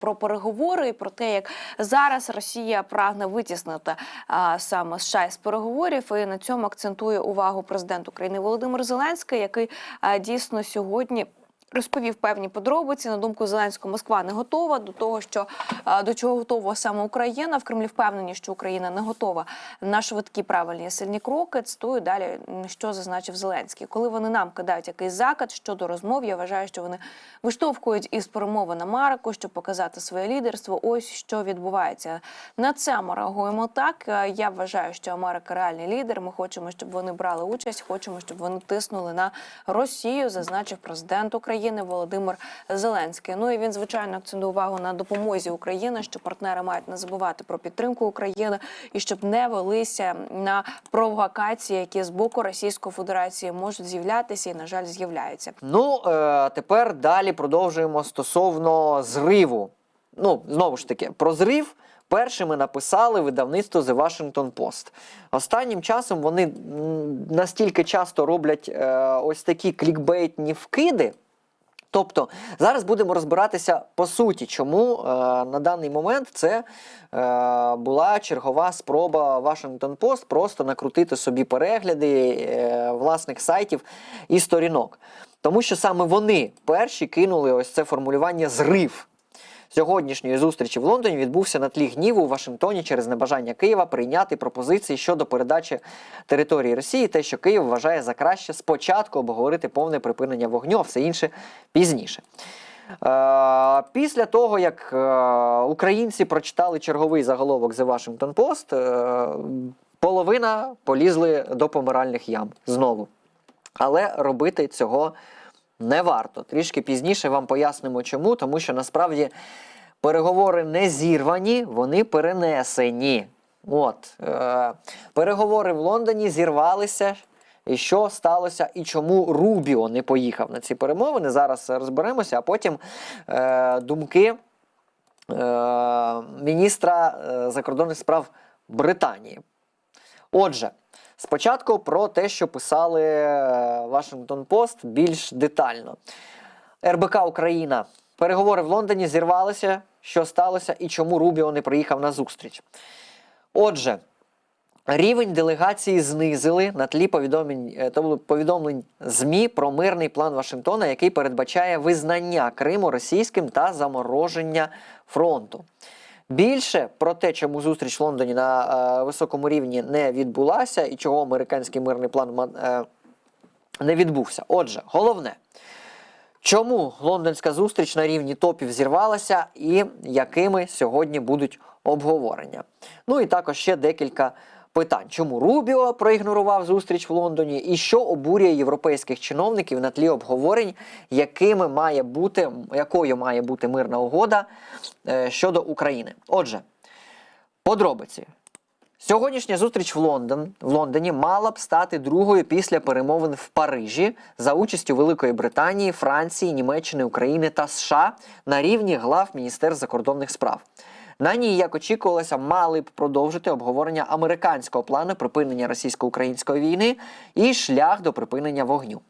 Про переговори і про те, як зараз Росія прагне витіснити а, саме США з переговорів, і на цьому акцентує увагу президент України Володимир Зеленський, який а, дійсно сьогодні. Розповів певні подробиці. На думку Зеленського, Москва не готова до того, що до чого готова саме Україна. В Кремлі впевнені, що Україна не готова на швидкі правильні сильні кроки. Цитую далі, що зазначив Зеленський. Коли вони нам кидають якийсь закид щодо розмов, я вважаю, що вони виштовхують із перемовин Америку, щоб показати своє лідерство. Ось що відбувається. На це ми реагуємо так. Е, Я вважаю, що Америка реальний лідер. Ми хочемо, щоб вони брали участь. Хочемо, щоб вони тиснули на Росію, зазначив президент України Володимир Зеленський. Ну і він звичайно акцентує увагу на допомозі України, що партнери мають не забувати про підтримку України і щоб не велися на провокації, які з боку Російської Федерації можуть з'являтися і на жаль з'являються. Ну, е, тепер далі продовжуємо стосовно зриву. Ну, знову ж таки, про зрив першими написали видавництво The Washington Post. Останнім часом вони настільки часто роблять е, ось такі клікбейтні вкиди. Тобто зараз будемо розбиратися по суті, чому е, на даний момент це е, була чергова спроба Washington Post просто накрутити собі перегляди е, власних сайтів і сторінок. Тому що саме вони перші кинули ось це формулювання зрив. Сьогоднішньої зустрічі в Лондоні відбувся на тлі гніву у Вашингтоні через небажання Києва прийняти пропозиції щодо передачі території Росії, те, що Київ вважає за краще спочатку обговорити повне припинення вогню, а все інше пізніше. Е, після того, як е, українці прочитали черговий заголовок The Washington Post, е, половина полізли до помиральних ям знову. Але робити цього не варто. Трішки пізніше вам пояснимо чому, тому що насправді переговори не зірвані, вони перенесені. От, е, переговори в Лондоні зірвалися. І що сталося, і чому Рубіо не поїхав на ці перемовини? Зараз розберемося, а потім е, думки е, міністра е, закордонних справ Британії. Отже, спочатку про те, що писали е, Washington Post більш детально. РБК Україна. Переговори в Лондоні зірвалися. Що сталося і чому Рубіо не приїхав на зустріч? Отже, рівень делегації знизили на тлі повідомлень, е, повідомлень ЗМІ про мирний план Вашингтона, який передбачає визнання Криму російським та замороження фронту. Більше про те, чому зустріч в Лондоні на е, високому рівні не відбулася і чого американський мирний план е, не відбувся. Отже, головне, чому лондонська зустріч на рівні топів зірвалася і якими сьогодні будуть обговорення. Ну і також ще декілька питань. Чому Рубіо проігнорував зустріч в Лондоні, і що обурює європейських чиновників на тлі обговорень, якими має бути, якою має бути мирна угода е, щодо України? Отже, подробиці. Сьогоднішня зустріч в, Лондон, в Лондоні мала б стати другою після перемовин в Парижі за участю Великої Британії, Франції, Німеччини, України та США на рівні глав Міністерств закордонних справ. На ній, як очікувалося, мали б продовжити обговорення американського плану припинення російсько-української війни і шлях до припинення вогню.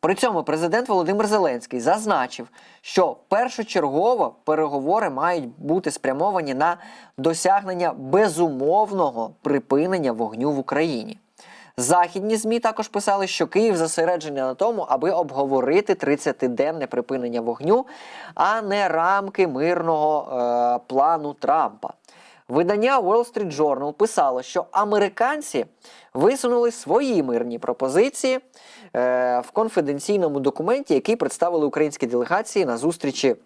При цьому президент Володимир Зеленський зазначив, що першочергово переговори мають бути спрямовані на досягнення безумовного припинення вогню в Україні. Західні ЗМІ також писали, що Київ зосереджений на тому, аби обговорити 30-денне припинення вогню, а не рамки мирного е, плану Трампа. Видання Wall Street Journal писало, що американці висунули свої мирні пропозиції е, в конфіденційному документі, який представили українські делегації на зустрічі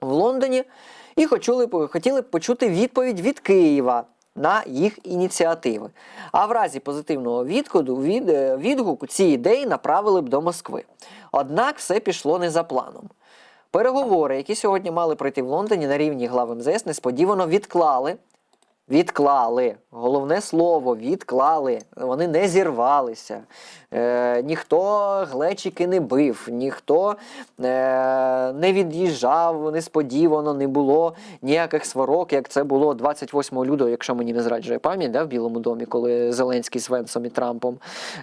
в Лондоні, і хотіли, б- хотіли б почути відповідь від Києва на їх ініціативи. А в разі позитивного відходу, від, е, відгуку ці ідеї направили б до Москви. Однак все пішло не за планом. Переговори, які сьогодні мали пройти в Лондоні на рівні глав МЗС, несподівано відклали Відклали. Головне слово відклали. Вони не зірвалися. Е, ніхто глечики не бив, ніхто е, не від'їжджав несподівано, не було ніяких сварок, як це було 28 лютого, якщо мені не зраджує пам'ять, да, в Білому домі, коли Зеленський з Венсом і Трампом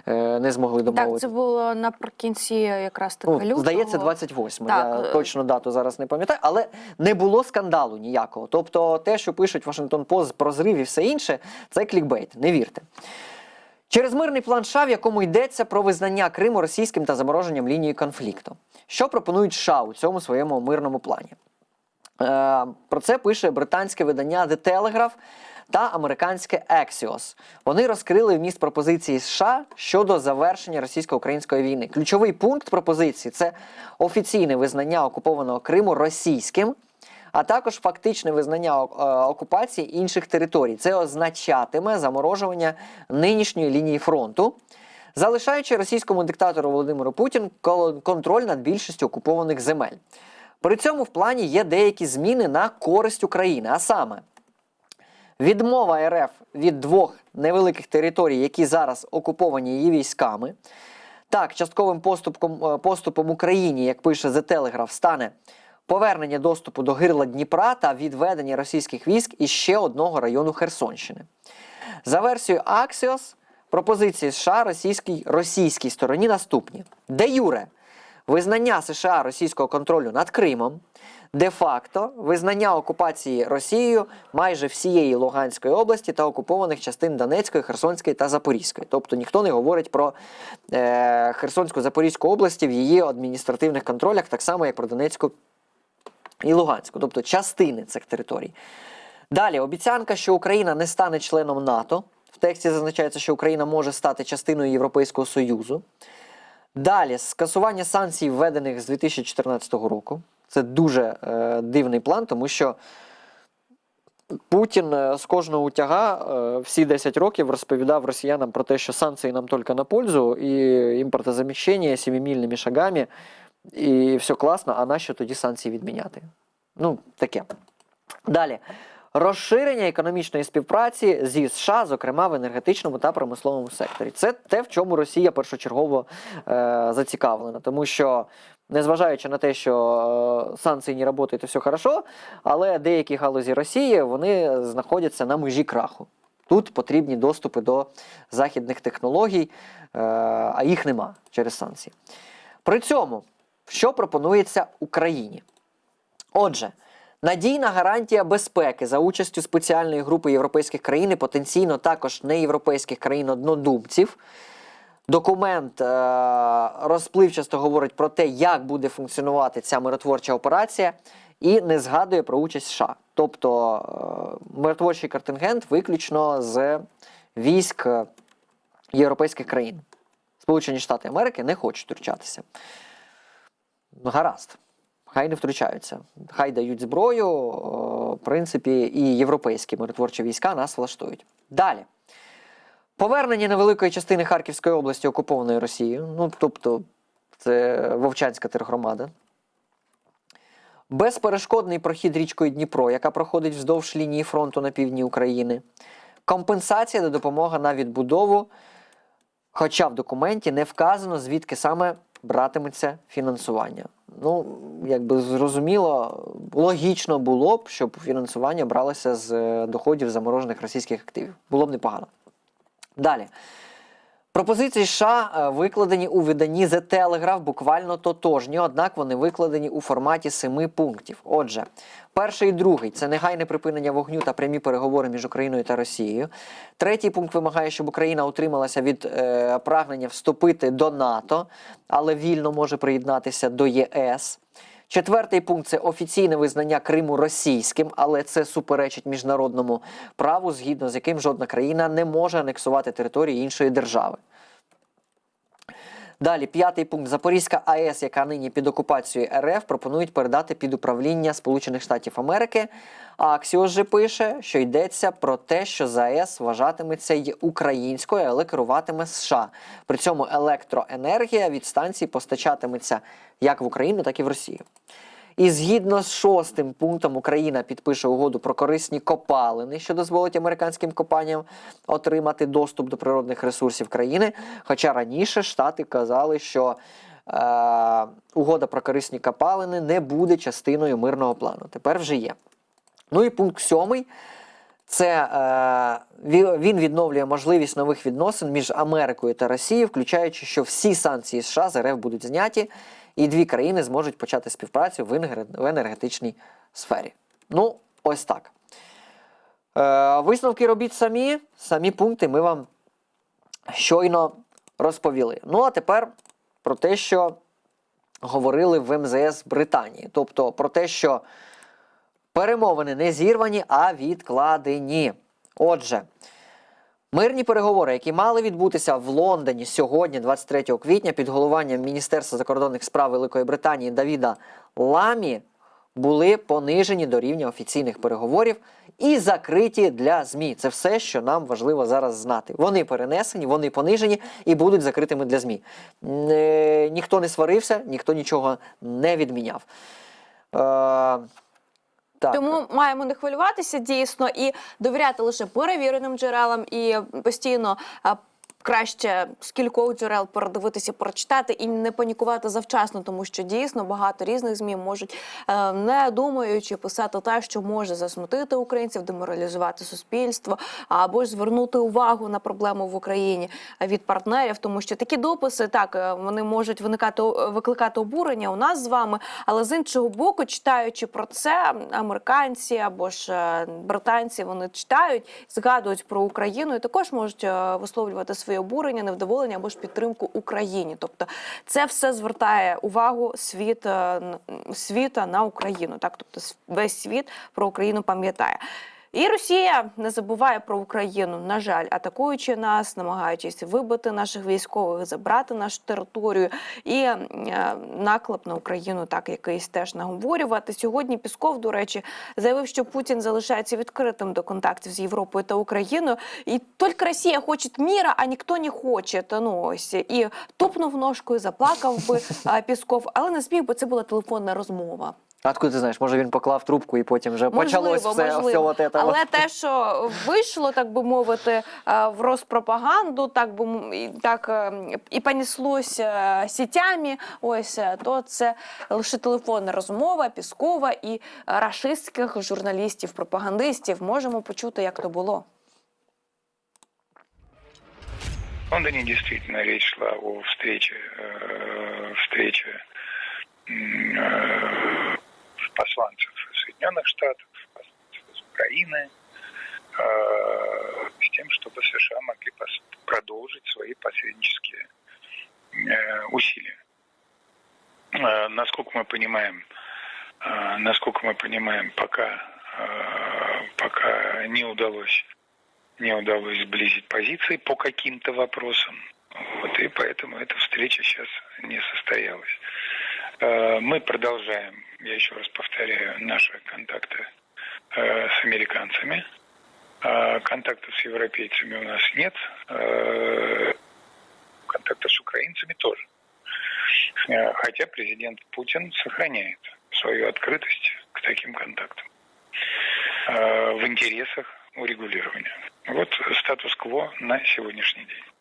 е, не змогли домовитися. Так, це було наприкінці якраз таки Ну, лютого. здається, 28. Так, Я точно дату зараз не пам'ятаю, але не було скандалу ніякого. Тобто, те, що пишуть Вашингтон Пост про зрив і все інше, це клікбейт. Не вірте. Через мирний план США, в якому йдеться про визнання Криму російським та замороженням лінії конфлікту. Що пропонують США у цьому своєму мирному плані? Е, про це пише британське видання The Telegraph та американське Axios. Вони розкрили вміст пропозиції США щодо завершення російсько-української війни. Ключовий пункт пропозиції це офіційне визнання окупованого Криму російським, а також фактичне визнання е, окупації інших територій. Це означатиме заморожування нинішньої лінії фронту. Залишаючи російському диктатору Володимиру Путіну контроль над більшістю окупованих земель. При цьому в плані є деякі зміни на користь України, а саме відмова РФ від двох невеликих територій, які зараз окуповані її військами. Так, частковим поступком, е, поступом Україні, як пише The Telegraph, стане повернення доступу до гирла Дніпра та відведення російських військ із ще одного району Херсонщини. За версією Axios, пропозиції США російській, російській стороні наступні: де Юре визнання США російського контролю над Кримом, де-факто визнання окупації Росією майже всієї Луганської області та окупованих частин Донецької, Херсонської та Запорізької. Тобто ніхто не говорить про е, Херсонську Запорізьку області в її адміністративних контролях, так само як про Донецьку і Луганську, тобто частини цих територій. Далі обіцянка, що Україна не стане членом НАТО. В тексті зазначається, що Україна може стати частиною Європейського Союзу. Далі скасування санкцій, введених з 2014 року. Це дуже е, дивний план, тому що Путін е, з кожного утяга е, всі 10 років розповідав росіянам про те, що санкції нам тільки на пользу, і імпортозаміщення сімімільними шагами, і все класно, а нащо тоді санкції відміняти? Ну, таке. Далі. Розширення економічної співпраці зі США, зокрема в енергетичному та промисловому секторі. Це те, в чому Росія першочергово е, зацікавлена, тому що, незважаючи на те, що е, санкції не працюють, і все хорошо, але деякі галузі Росії вони знаходяться на межі краху. Тут потрібні доступи до західних технологій, е, а їх нема через санкції. При цьому, що пропонується Україні? Отже, надійна гарантія безпеки за участю спеціальної групи європейських країн і потенційно також неєвропейських країн однодумців. Документ е- розпливчасто говорить про те, як буде функціонувати ця миротворча операція, і не згадує про участь США. Тобто е- миротворчий контингент виключно з військ е, європейських країн. Сполучені Штати Америки не хочуть втручатися. Ну, гаразд. Хай не втручаються. Хай дають зброю. В принципі, і європейські миротворчі війська нас влаштують. Далі. Повернення невеликої частини Харківської області окупованої Росією. Ну, тобто, це Вовчанська тергромада. Безперешкодний прохід річкою Дніпро, яка проходить вздовж лінії фронту на півдні України. Компенсація та допомога на відбудову. Хоча в документі не вказано, звідки саме братиметься фінансування. Ну, якби зрозуміло, логічно було б, щоб фінансування бралося з е, доходів заморожених російських активів. Було б непогано. Далі. Пропозиції США е, викладені у виданні The Telegraph буквально тотожні, однак вони викладені у форматі семи пунктів. Отже, перший і другий це негайне припинення вогню та прямі переговори між Україною та Росією. Третій пункт вимагає, щоб Україна утрималася від е, прагнення вступити до НАТО, але вільно може приєднатися до ЄС. Четвертий пункт це офіційне визнання Криму російським, але це суперечить міжнародному праву, згідно з яким жодна країна не може анексувати території іншої держави. Далі, п'ятий пункт. Запорізька АЕС, яка нині під окупацією РФ, пропонують передати під управління Сполучених Штатів Америки. А Аксіос же пише, що йдеться про те, що ЗАЕС вважатиметься й українською, але керуватиме США. При цьому електроенергія від станції постачатиметься як в Україну, так і в Росію. І згідно з шостим пунктом Україна підпише угоду про корисні копалини, що дозволить американським компаніям отримати доступ до природних ресурсів країни. Хоча раніше Штати казали, що е, угода про корисні копалини не буде частиною мирного плану. Тепер вже є. Ну і пункт сьомий. Це е, він відновлює можливість нових відносин між Америкою та Росією, включаючи, що всі санкції США з РФ будуть зняті, і дві країни зможуть почати співпрацю в енергетичній сфері. Ну, ось так. Е, висновки робіть самі, самі пункти ми вам щойно розповіли. Ну, а тепер про те, що говорили в МЗС Британії. Тобто про те, що перемовини не зірвані, а відкладені. Отже, мирні переговори, які мали відбутися в Лондоні сьогодні, 23 квітня, під головуванням Міністерства закордонних справ Великої Британії Давіда Ламі, були понижені до рівня офіційних переговорів і закриті для ЗМІ. Це все, що нам важливо зараз знати. Вони перенесені, вони понижені і будуть закритими для ЗМІ. Е, ніхто не сварився, ніхто нічого не відміняв. Е, так. Тому маємо не хвилюватися дійсно і довіряти лише перевіреним джерелам і постійно. Краще з кількох джерел передивитися, прочитати і не панікувати завчасно, тому що дійсно багато різних змі можуть е, не думаючи писати те, що може засмутити українців, деморалізувати суспільство або ж звернути увагу на проблему в Україні від партнерів, тому що такі дописи так е, вони можуть виникати викликати обурення у нас з вами, але з іншого боку, читаючи про це, американці або ж е, британці вони читають, згадують про Україну і також можуть е, висловлювати своє обурення, невдоволення або ж підтримку Україні. Тобто, це все звертає увагу світ е, світа на Україну. Так, тобто весь світ про Україну пам'ятає. І Росія не забуває про Україну. На жаль, атакуючи нас, намагаючись вибити наших військових, забрати нашу територію і е, наклеп на Україну, так якийсь теж наговорювати. Сьогодні Пісков, до речі, заявив, що Путін залишається відкритим до контактів з Європою та Україною, і тільки Росія хоче міра, а ніхто не хоче. Та ну ось і тупнув ножкою, заплакав би е, Пісков, але не зміг, бо це була телефонна розмова. А откуда ти знаєш, може він поклав трубку і потім вже почалось все, можливо. все от это Але от. те, що вийшло, так би мовити, е, в розпропаганду, так би м- і так е, і понеслось е, сітями. Ось е, то це лише телефонна розмова Піскова і рашистських журналістів, пропагандистів. Можемо почути, як то було. В Лондоне действительно речь шла о встрече, э, встрече м, э, посланцев Соединенных Штатов, посланцев из Украины, э, с тем, чтобы США могли продолжить свои посреднические э, усилия. Э, Насколько мы понимаем, насколько мы понимаем, пока, пока не удалось не удалось сблизить позиции по каким-то вопросам. Вот, и поэтому эта встреча сейчас не состоялась. Э, Мы продолжаем, я еще раз повторяю, наши контакты э, с американцами. А Контактов с европейцами у нас нет. Э, Контактов с украинцами тоже. Э, Хотя президент Путин сохраняет свою открытость к таким контактам э, в интересах урегулирования. Вот статус-кво на сегодняшний день.